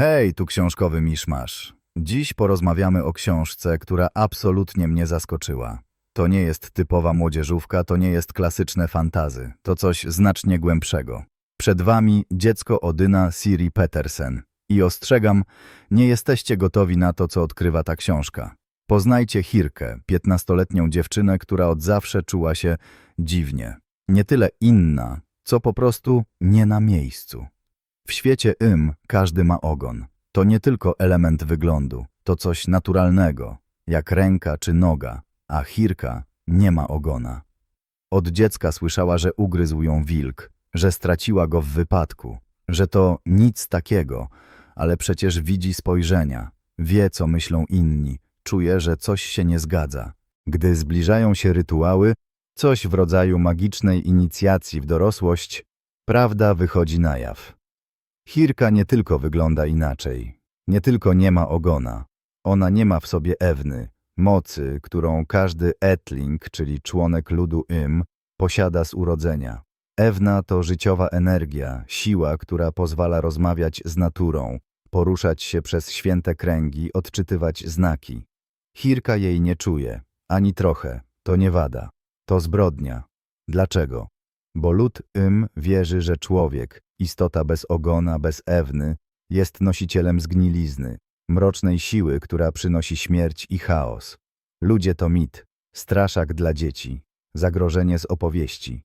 Hej, tu książkowy miszmasz. Dziś porozmawiamy o książce, która absolutnie mnie zaskoczyła. To nie jest typowa młodzieżówka, to nie jest klasyczne fantazy. To coś znacznie głębszego. Przed wami dziecko Odyna Siri Petersen. I ostrzegam, nie jesteście gotowi na to, co odkrywa ta książka. Poznajcie Hirkę, piętnastoletnią dziewczynę, która od zawsze czuła się dziwnie. Nie tyle inna, co po prostu nie na miejscu. W świecie ym każdy ma ogon. To nie tylko element wyglądu, to coś naturalnego, jak ręka czy noga, a Hirka nie ma ogona. Od dziecka słyszała, że ugryzł ją wilk, że straciła go w wypadku, że to nic takiego, ale przecież widzi spojrzenia, wie, co myślą inni, czuje, że coś się nie zgadza. Gdy zbliżają się rytuały, coś w rodzaju magicznej inicjacji w dorosłość, prawda wychodzi na jaw. Hirka nie tylko wygląda inaczej, nie tylko nie ma ogona, ona nie ma w sobie Ewny, mocy, którą każdy etling, czyli członek ludu Ym, posiada z urodzenia. Ewna to życiowa energia, siła, która pozwala rozmawiać z naturą, poruszać się przez święte kręgi, odczytywać znaki. Hirka jej nie czuje, ani trochę, to nie wada, to zbrodnia. Dlaczego? Bo lud Ym wierzy, że człowiek, istota bez ogona, bez Ewny, jest nosicielem zgnilizny, mrocznej siły, która przynosi śmierć i chaos. Ludzie to mit, straszak dla dzieci, zagrożenie z opowieści.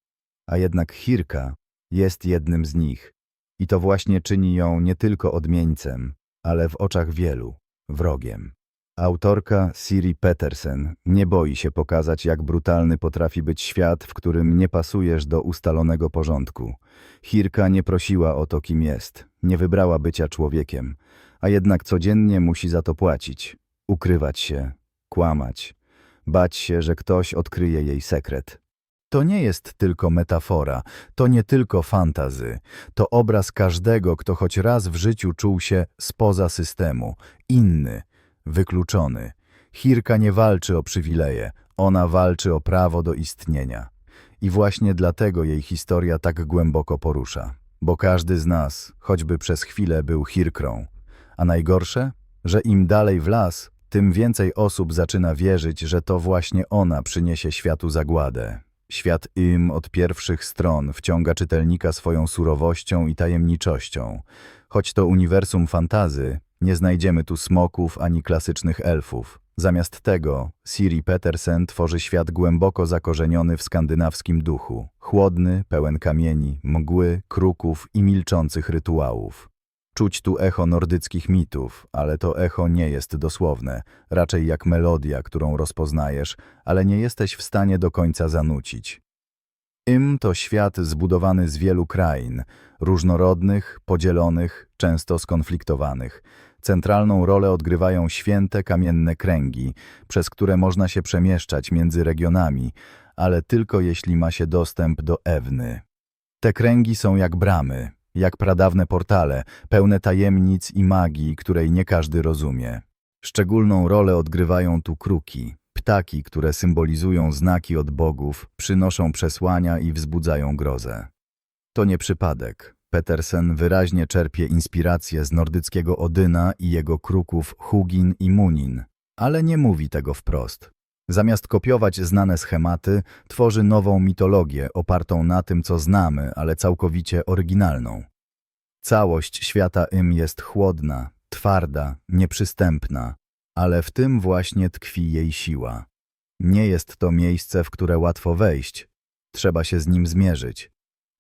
A jednak Hirka jest jednym z nich. I to właśnie czyni ją nie tylko odmieńcem, ale w oczach wielu wrogiem. Autorka Siri Petersen nie boi się pokazać, jak brutalny potrafi być świat, w którym nie pasujesz do ustalonego porządku. Hirka nie prosiła o to, kim jest, nie wybrała bycia człowiekiem, a jednak codziennie musi za to płacić, ukrywać się, kłamać, bać się, że ktoś odkryje jej sekret. To nie jest tylko metafora, to nie tylko fantazy, to obraz każdego, kto choć raz w życiu czuł się spoza systemu, inny, wykluczony. Hirka nie walczy o przywileje, ona walczy o prawo do istnienia. I właśnie dlatego jej historia tak głęboko porusza. Bo każdy z nas, choćby przez chwilę, był Hirkrą. A najgorsze? Że im dalej w las, tym więcej osób zaczyna wierzyć, że to właśnie ona przyniesie światu zagładę. Świat im od pierwszych stron wciąga czytelnika swoją surowością i tajemniczością. Choć to uniwersum fantazy, nie znajdziemy tu smoków ani klasycznych elfów. Zamiast tego Siri Petersen tworzy świat głęboko zakorzeniony w skandynawskim duchu. Chłodny, pełen kamieni, mgły, kruków i milczących rytuałów. Czuć tu echo nordyckich mitów, ale to echo nie jest dosłowne, raczej jak melodia, którą rozpoznajesz, ale nie jesteś w stanie do końca zanucić. Ym to świat zbudowany z wielu krain, różnorodnych, podzielonych, często skonfliktowanych. Centralną rolę odgrywają święte kamienne kręgi, przez które można się przemieszczać między regionami, ale tylko jeśli ma się dostęp do Ewny. Te kręgi są jak bramy, jak pradawne portale, pełne tajemnic i magii, której nie każdy rozumie. Szczególną rolę odgrywają tu kruki, ptaki, które symbolizują znaki od bogów, przynoszą przesłania i wzbudzają grozę. To nie przypadek. Petersen wyraźnie czerpie inspirację z nordyckiego Odyna i jego kruków Hugin i Munin, ale nie mówi tego wprost. Zamiast kopiować znane schematy, tworzy nową mitologię opartą na tym, co znamy, ale całkowicie oryginalną. Całość świata Ym jest chłodna, twarda, nieprzystępna, ale w tym właśnie tkwi jej siła. Nie jest to miejsce, w które łatwo wejść, trzeba się z nim zmierzyć.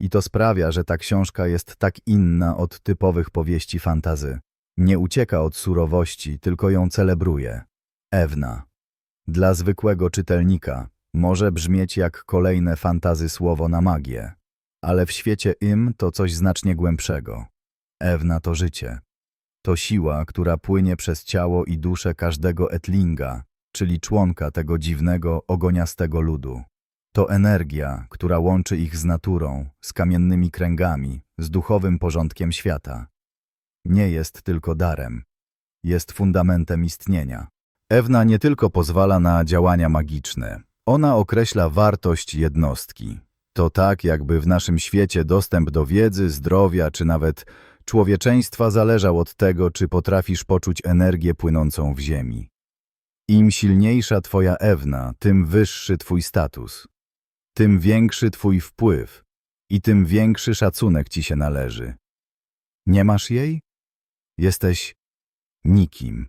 I to sprawia, że ta książka jest tak inna od typowych powieści fantazy. Nie ucieka od surowości, tylko ją celebruje. Ewna. Dla zwykłego czytelnika może brzmieć jak kolejne fantazy słowo na magię, ale w świecie im to coś znacznie głębszego. Ewna to życie. To siła, która płynie przez ciało i duszę każdego etlinga, czyli członka tego dziwnego, ogoniastego ludu. To energia, która łączy ich z naturą, z kamiennymi kręgami, z duchowym porządkiem świata. Nie jest tylko darem, jest fundamentem istnienia. Ewna nie tylko pozwala na działania magiczne, ona określa wartość jednostki. To tak, jakby w naszym świecie dostęp do wiedzy, zdrowia czy nawet człowieczeństwa zależał od tego, czy potrafisz poczuć energię płynącą w ziemi. Im silniejsza twoja Ewna, tym wyższy twój status, tym większy twój wpływ i tym większy szacunek ci się należy. Nie masz jej? Jesteś nikim.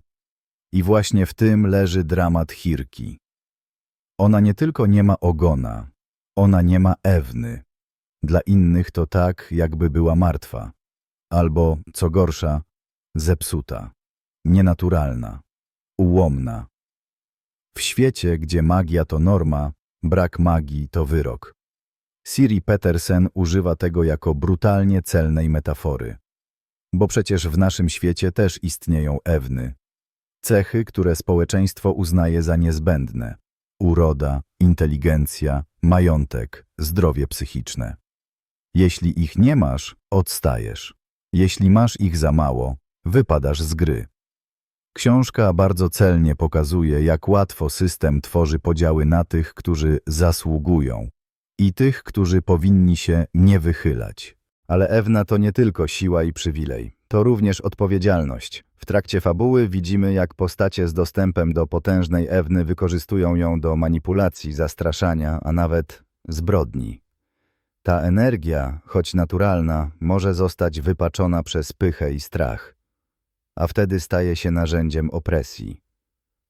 I właśnie w tym leży dramat Hirki. Ona nie tylko nie ma ogona, ona nie ma Ewny. Dla innych to tak, jakby była martwa. Albo, co gorsza, zepsuta, nienaturalna, ułomna. W świecie, gdzie magia to norma, brak magii to wyrok. Siri Petersen używa tego jako brutalnie celnej metafory. Bo przecież w naszym świecie też istnieją Ewny. Cechy, które społeczeństwo uznaje za niezbędne. Uroda, inteligencja, majątek, zdrowie psychiczne. Jeśli ich nie masz, odstajesz. Jeśli masz ich za mało, wypadasz z gry. Książka bardzo celnie pokazuje, jak łatwo system tworzy podziały na tych, którzy zasługują i tych, którzy powinni się nie wychylać. Ale Ewna to nie tylko siła i przywilej, to również odpowiedzialność. W trakcie fabuły widzimy, jak postacie z dostępem do potężnej Ewny wykorzystują ją do manipulacji, zastraszania, a nawet zbrodni. Ta energia, choć naturalna, może zostać wypaczona przez pychę i strach, a wtedy staje się narzędziem opresji.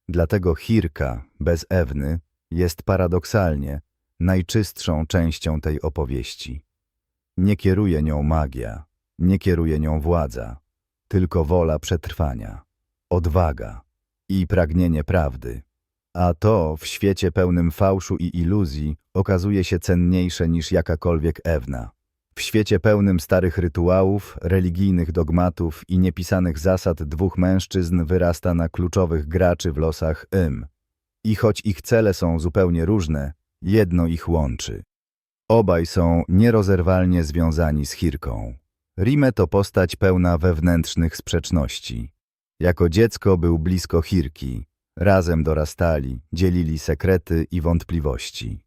Dlatego Hirka, bez Ewny, jest paradoksalnie najczystszą częścią tej opowieści. Nie kieruje nią magia, nie kieruje nią władza, tylko wola przetrwania, odwaga i pragnienie prawdy. A to w świecie pełnym fałszu i iluzji okazuje się cenniejsze niż jakakolwiek Ewna. W świecie pełnym starych rytuałów, religijnych dogmatów i niepisanych zasad dwóch mężczyzn wyrasta na kluczowych graczy w losach Ym. I choć ich cele są zupełnie różne, jedno ich łączy. Obaj są nierozerwalnie związani z Hirką. Rime to postać pełna wewnętrznych sprzeczności. Jako dziecko był blisko Hirki, razem dorastali, dzielili sekrety i wątpliwości.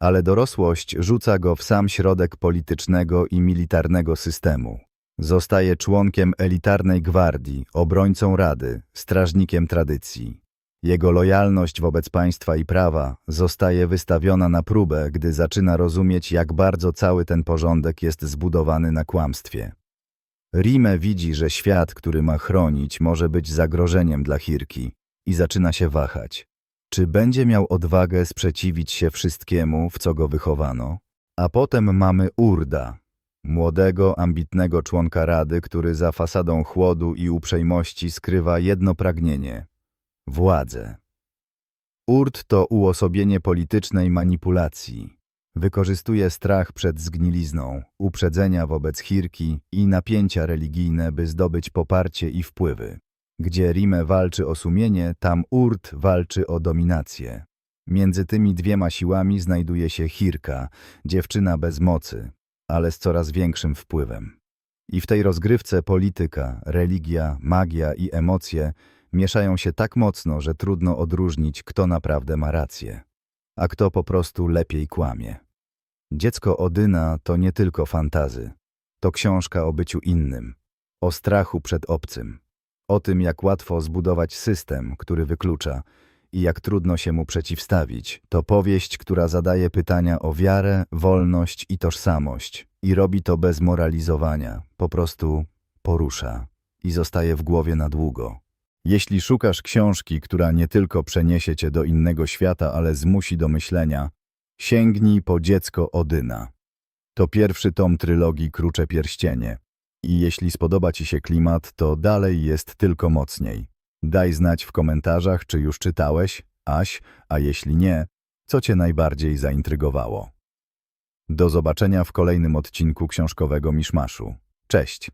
Ale dorosłość rzuca go w sam środek politycznego i militarnego systemu. Zostaje członkiem elitarnej gwardii, obrońcą rady, strażnikiem tradycji. Jego lojalność wobec państwa i prawa zostaje wystawiona na próbę, gdy zaczyna rozumieć, jak bardzo cały ten porządek jest zbudowany na kłamstwie. Rime widzi, że świat, który ma chronić, może być zagrożeniem dla Hirki i zaczyna się wahać. Czy będzie miał odwagę sprzeciwić się wszystkiemu, w co go wychowano? A potem mamy Urda, młodego, ambitnego członka Rady, który za fasadą chłodu i uprzejmości skrywa jedno pragnienie – władzę. Urd to uosobienie politycznej manipulacji. Wykorzystuje strach przed zgnilizną, uprzedzenia wobec Hirki i napięcia religijne, by zdobyć poparcie i wpływy. Gdzie Rime walczy o sumienie, tam Urt walczy o dominację. Między tymi dwiema siłami znajduje się Hirka, dziewczyna bez mocy, ale z coraz większym wpływem. I w tej rozgrywce polityka, religia, magia i emocje mieszają się tak mocno, że trudno odróżnić, kto naprawdę ma rację, a kto po prostu lepiej kłamie. Dziecko Odyna to nie tylko fantazy. To książka o byciu innym, o strachu przed obcym, o tym, jak łatwo zbudować system, który wyklucza i jak trudno się mu przeciwstawić. To powieść, która zadaje pytania o wiarę, wolność i tożsamość i robi to bez moralizowania, po prostu porusza i zostaje w głowie na długo. Jeśli szukasz książki, która nie tylko przeniesie cię do innego świata, ale zmusi do myślenia, sięgnij po dziecko Odyna. To pierwszy tom trylogii Krucze Pierścienie. I jeśli spodoba Ci się klimat, to dalej jest tylko mocniej. Daj znać w komentarzach, czy już czytałeś, Aś, a jeśli nie, co Cię najbardziej zaintrygowało. Do zobaczenia w kolejnym odcinku książkowego Miszmaszu. Cześć!